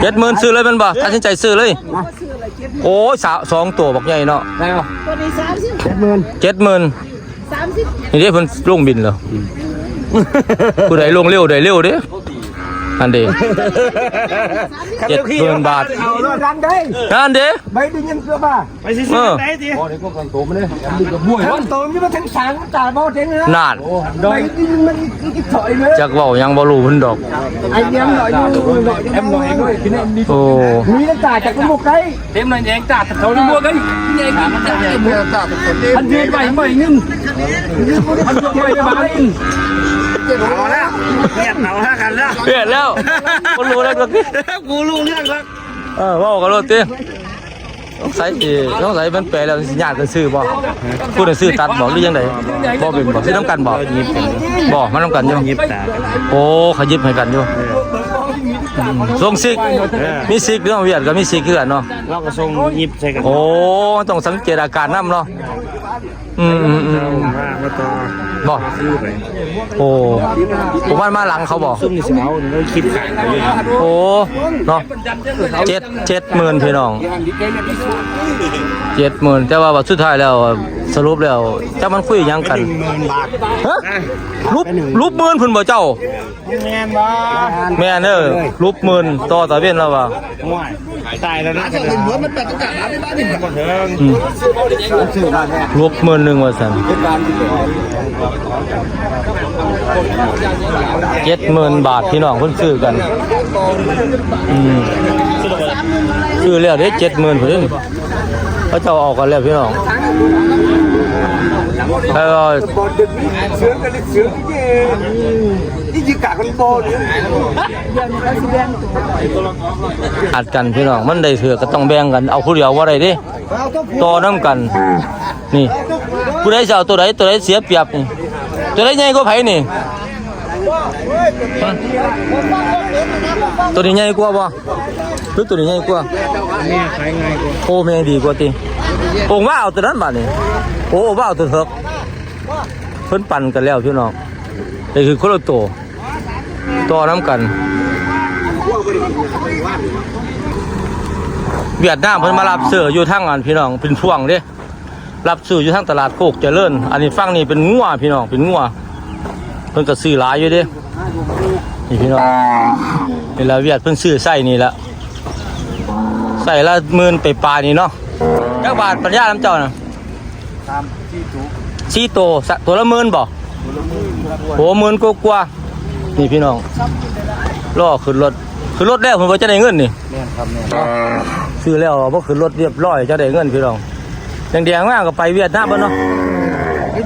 เจ็ดหมื่นซื้อเลยแมันบ่ตัดสินใจซื้อเลย โอ้ยสาวสองตัวบักใหญ่เนาะได้ป่ะตัวนี้สามสิบเจ็ดหมื่นเจ็ดหมื่นสามสิบนี่เด้เพิ่นลงบินเหรอผู้ใดลงเร็วใดเร็วเด้ อันเด้เจ็ดหมื่นบาทเอาเลยรังได้นั่นเด้ใบดึงยังเสื้อป่ะไปสิสิไหนทีโอ้เด็กพวกกันโตมาเลยดึงกับบุ้ยทั้งโตนี่มาทั้งสางจ่ายบ่เต็งนะนานใบดึงมันอีกถอยเลยจักเว้ายังบ่รู้เพิ่นดอกไอ้เนี้ยหน่อยนึงหน่อยเอ็มหน่อยด้วยกินเอ็มดีโอ้มีน้ำจ่ายจากกระมุกได้เต็มเลยแดงจัดเขาดูบัวกันพันยืนไปใหม่นึงพันยืนไปบาทนึงเอาละเงียบเอาละกันละเปลี่ยนแล้วบ่รู้แล้วก็กูรู้เรื่องแล้วเออเว้ากันโลดติต้องใส่สิต้องใส่มันแปลแล้วสิญาติกันซื้อบ่ผู้นั้นซื้อตัดบ่หรือยังไดบ่เป็นบ่ซื้อน้ำกันบ่บ่มันน้ำกันอยู่ยิบตาโอ้เขายิบให้กันอยู่ทรงซิกมีซิกเรื่องเวียดก็มีซิกคือกันเนาะเราก็ส่งยิบใส่กันโอ้ต้องสังเกตอาการน้ำเนาะอืมอืมอืมมามาต่อบอกซื้อไปโอ้ผมว่ามาหลังเขาบอกซุ่มนี่สเอาเราคิดขายไปเลยโอ้เนาะเจ็ดเจ็ดหมื่นพี่น้องเจ็ดหมื่นแต่ว่าว่าสุดท้ายแล้ว สรุปแล้วเจ้ามันคุยหยังกัน หมื่นบาทฮะรูปรูปหมื่นเพุ่นบ่เจ้า แมนบ้าแม่เด้อรูปหมื่นต่อตะเวนแล้วว่าห่วยตายแล้วนะเป็นหัวมันแปดตั้งแต่ร้านบ้านนี่หมดเถิงอืมรูปหมื่นหนึ่งว่าซั่นเจ็ดหมื่นบาทพี่น้องเพิ่นซื้อกันอืมซื้อแล้วเด้เจ็ดหมื่นเพิ่นเขาเจ้าเออกกันแล้วพี่น้อง แล้วก็บอลดึงเสือกันเสือที่นี่ยิงกากันบอลนี่ยอัดกันพี่น้องมันได้เถือก็ต้องแบ่งกันเอาผู้เดียวว่าได้เดิต่อน้ำกัน นี่ผู้ใดจะเอาตัวใดตัวใดเสียเปรียบนี่ตัวใดใหญ่กว่าไผนี่ตัวนี้ใหญ่กว่าบ่หรือตัวนี้ใหญ่กว่าแม่ขายง่ายกว่าโอ้แม่ดีกว่าติ โอ้ว่าเอาตัวนั้นบาดนี่โอ้ว่าเอาตัวเถกเพิ่นปั่นกันแล้วพี่น้องนี่คือคนละตัวต่อน้ำกันเวียดนามเพิ่นมารับเสืออยู่ทางอันพี่น้องเป็นพ่วงเด้รับซื้ออยู่ทางตลาดโคกเจริญ อันนี้ฟังนี่เป็นงัวพี่น้องเป็นงัวเพิ่นก็ซื้อหลายอยู่เด้นี่พี่น้องเวลาเวียดเพิ่นซื้อใส่นี่ละใส่ละหมื่นไปปลายนี่เนาะ จักบาทปัญญาน้ำเจ้าน่ะสี่โตวสะตัวละหมื่นบ่โหหมื่นกว่าๆนี่พี่น้องล่อขึ้นรถขึ้นรถแล้วเพิ่นว่าจะได้เงินนี่แม่ครับแม่ซื้อแล้วบ่ขึ้นรถเรียบร้อยจะได้เงินพี่น้องแดงๆมากก็ไปเวียดนามเบ่เนาะ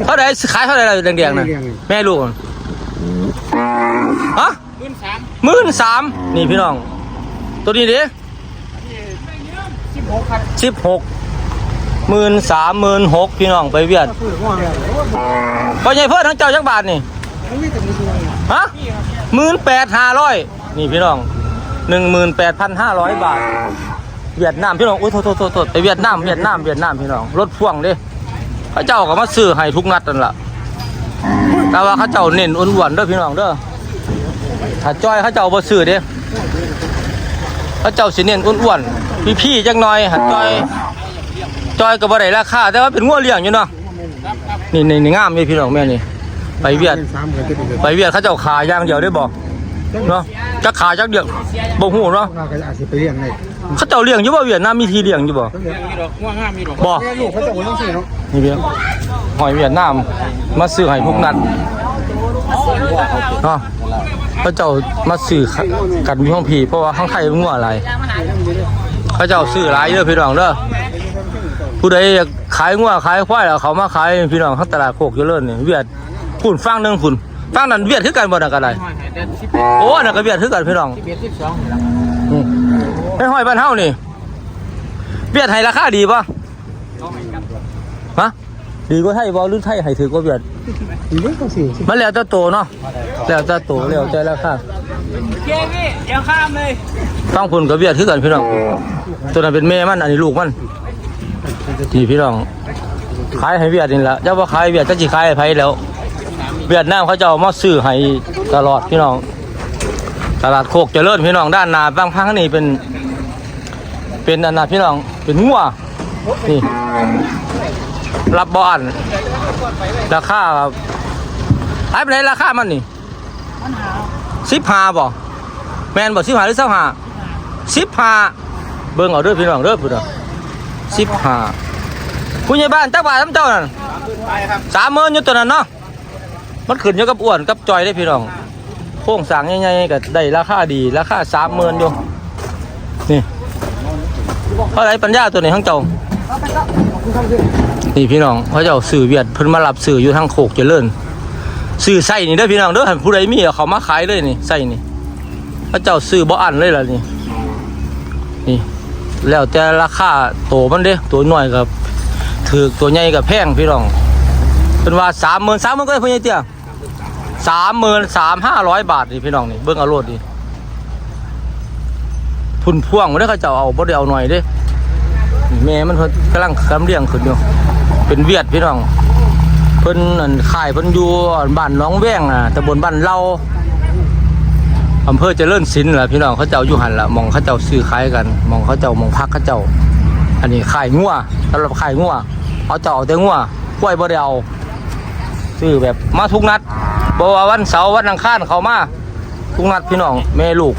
เท่าไหร่ขายเท่าไหร่ล่ะแดงๆน่ะแม่ลูกฮะหมื่นสามนี่พี่น้อง ตัวนี้ดิ สิบหกหมื่นสามหมื่นหกพี่น้องไปเวียดพอใหญ่เพิ่นทั้งเจ้าจักบาทนี่ฮะหมื่นแปดห้าร้อยนี่พี่น้องหนึ่งหมื่นแปดพันห้าร้อยบาท เวียดนามพี่น้องโอ้ยโทษโทษโทษไปเวียดนามเวียดนามเวียดนามพี่น้องรถพ่วงด้เขาเจ้าก็มาซื้อให้ทุกนัดนั่นละแต่ว่าเขาเจ้าเน้นอ้วนๆเด้อพี่น้องเด้อถ้าจ้อยเขาเจ้าบ่ซื้อเด้เขาเจ้าสิเน้นอ้วนๆ พี่ๆจักหน่อยหัดจอยจอยก็บ่ได้ราคาแต่ว่าเป็นงัวเลี้ยงอยู่เนาะนี่นี่นี่งามนี่พี่น้องแม่นี่ ไปเวียดไปเวียดเขาเจ้าขายอย่างเดียวได้บ่เนาะจะขายจักเดียวบ่ฮู้เนาะเราก็อาจจะไปเลี้ยงได้เขาเจ้าเลี้ยงอยู่บ่เวียดนามมีทีเลี้ยงอยู่บ่บ่นี่เบี้ยหอยเวียดนามมาซื้อให้ทุกนัดเนาะเขาเจ้ามาซื้อกันมีห้องผีเพราะว่าข้างไทยมันงัวอะไร เขาเจ้าซื้อหลายเด้อพี่น้องเด้อผู้ใดอยากขายงัวขายควายแล้วเขามาขายพี่น้องข้างตลาดโคกเจริญนี่เวียดพุ่นฟังหนึงพุ่นฟังนั้นเวียดคือกันบ่น่ะกันไดโอ้อันนั้นก็เวียดคือกันพี่น้องเบียดสิบสองอืมไอ้ห้อยบ้านเฮานี่เวียดให้ราคาดีป่ะฮะดีกว่าไทยบ่หรือไทยให้ถือกว่าเวียดอีเล็กก็สี่มันแล้วแต่โตเนาะแล้วแต่โตแล้วแต่ราคาเจ๊พี่เดี๋ยวข้ามเลย ฟังพุ่นกับเวียดคือกันพี่น้อง ตัวนั้นเป็นแม่มัน อันนี้ลูกมัน นี่พี่น้อง ขายให้เวียดนี่ละเจ้าว่าขายเวียดจะสิขายให้ไผแล้ว เวียดนามเขาจะเอามาซื้อให้ตลอดพี่น้อง ตลาดโคกเจริญพี่น้องด้านหน้าบางพังนี่เป็น เป็นอันนะพี่น้อง เป็นงัวนี่ รับบออันราคาครับไอ้เป็นไรราคามันนี่สิบห้าบ่แมนบ่สิบห้าหรือสิบห้า สิบห้าเบิ่งเอาเด้อพี่น้องเด้อพี่น้องสิบห้าผู้ใหญ่บ้านจักบาทน้ำเจ้านั่นสามหมื่นอยู่ตัวนั้นเนาะมันขึ้นอยู่กับอ้วนกับจอยได้อพี่น้องโค้งสร้างใหญ่ๆก็ได้ราคาดีราคาสามหมื่นอยู่นี่เท่าไหรปัญญาตัวนี้ทั้งเจ้านี่พี่น้องเขาเจ้าสื่อเวียดเพิ่นมารับสื่ออยู่ทางโคกเจริญสื่อใส่นี่เด้อพี่น้องเด้อหันผู้ใดมีเอาเขามาขายเลยนี่ใส่นี่เขาเจ้าสื่อบ่อันเลยล่ะนี่ นี่ แล้วแต่ราคาโตมันเด้ตัวหน้อยกับถือตัวใหญ่กับแพงพี่น้อง เป็นว่าสามหมื่นสามหมื่นก็ได้พี่ใหญ่เตี้ยสามหมื่นสามห้าร้อยบาทนี่พี่น้องนี่เบิ่งเอาโลดดิทุนพ่วงมันได้เขาจ้าเอาบ่ได้เอาหน่อยเด้แม่มันกำลังกำเลี้ยงขึ้นอยู่เป็นเวียดพี่น้องเพิ่นขายเพิ่นอยู่บ้านน้องแว้งน่ะตำบลบ้านเรา อำเภอเจริญศิลป์ล่ะพี่น้องเขาเจ้าอยู่หันละมองเขาเจ้าซื้อขายกันมองเขาเจ้ามองพักเขาเจ้า อันนี้ขายงัวสำหรับขายงัวเอาเจ้าเอาแต่งัวกล้วยบ่ได้เอาซื้อแบบมาทุกนัดบ่ว่าวันเสาร์วันอังคารเขามาทุกนัดพี่น้องแม่ลูก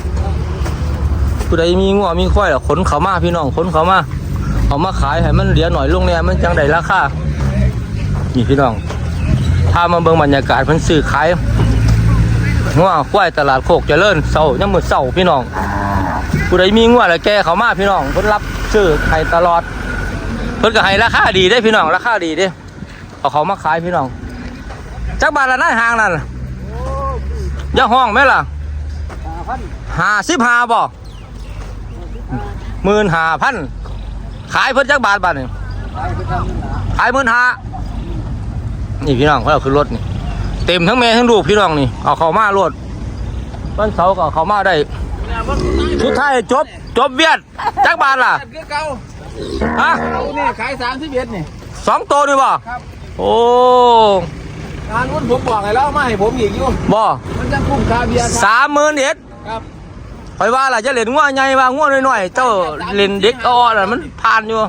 ผู้ใดมีงัวมีควายขนเขามาพี่น้องขนเขามาเอามาขายให้มันเหลือหน่อยลงเนี่ยมันจังได้ราคานี่พี่น้องถ้ามาเบิ่งบรรยากาศเพิ่นซื้อขาย งัวควายตลาดโคกเจริญเสาร์ยังมือเสาร์พี่น้องผู้ใดมีงัวแล้วแกเขามาพี่น้องเพิ่นรับซื้อให้ตลอด เพิ่นก็ให้ราคาดีได้พี่น้องราคาดีเด้เอาเขามาขายพี่น้องจักบาทละนายห้างนั่นย่าห้องไหมล่ะห้าสิบห้าบ่หมื่นห้าพันขายเพิ่นจักบาทบาทนี่ขายหมื่นห้านี่พี่น้องเขาเอาขึ้นรถนี่ เต็มทั้งแม่ทั้งลูกพี่น้องนี่เอาเขามารถวันเสาร์ก็เอาเขามาได้สุดท้ายจบจบเวียดจักบาทล่ะคือเก่าฮะเอานี่ขายสามสิบเอ็ดนี่สองตัวนี่บ่ครับโอ้งานรุ่นผมบอกให้แล้วมาให้ผมอีกอยู่บ่มันจะคุ้มค่าเบียร์ครับสามหมื่นเอ็ดครับคอยว่าล่ะจะเล่นงัวใหญ่ว่างัวน้อยๆเจ้าเล่นเด็กอ่อนน่ะมันผ่านอยู่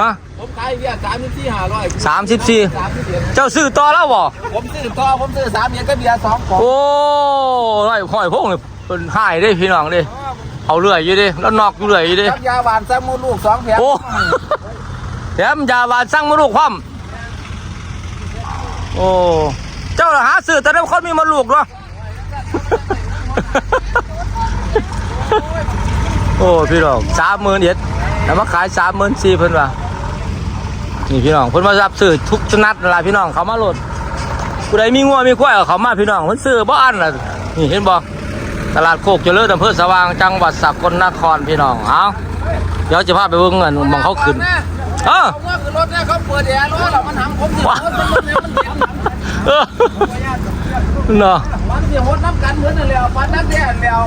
ฮะผมขายเบียร์สามสิบสี่ห้าร้อยสามสิบสี่สามสิบเอ็ดเจ้าซื้อต่อแล้วบ่ผมซื้อต่อผมซื้อสามเอ็ดก็เบียร์สองของโอ้ยหอยพวกนี่เป็นหายได้พี่น้องเด้เอาเรื่อยอยู่เดิแล้วนอกอยู่เรื่อยอยู่เดิกับยาหวานซัมมูลูกสองแผงโอ้แถมยาบานสั่งมาลูกความโอ้เจ้าล่ะหาซื้อแต่ได้คนมีมาลูกเนาะโอ้พี่น้องสามหมื่นเอ็ดแล้วมาขายสามหมื่นสี่เพิ่นว่า นี่พี่น้องเพิ่นมารับซื้อทุกชนัดนั่นล่ะพี่น้องเขามาโหลดผู้ใดมีงัวมีควายเอาเขามาพี่น้องเพิ่นซื้อบ่อันล่ะนี่เห็นบ่ตลาดโคกเจริญอำเภอสว่างจังหวัดสกลนครพี่น้องเอาเดี๋ยวจะพาไปเบิ่งเงินมองเขาขึ้นเออเอาเมื่อคือรถเนี่ยเขาเปิดแอร์รถเรามันหำผมสิว้ารถมันเนี่ยมันเห็นเออเนาะมันสิหดน้ำกันเหมือนนั่นแหล้วปันน้ำแดงแล้ว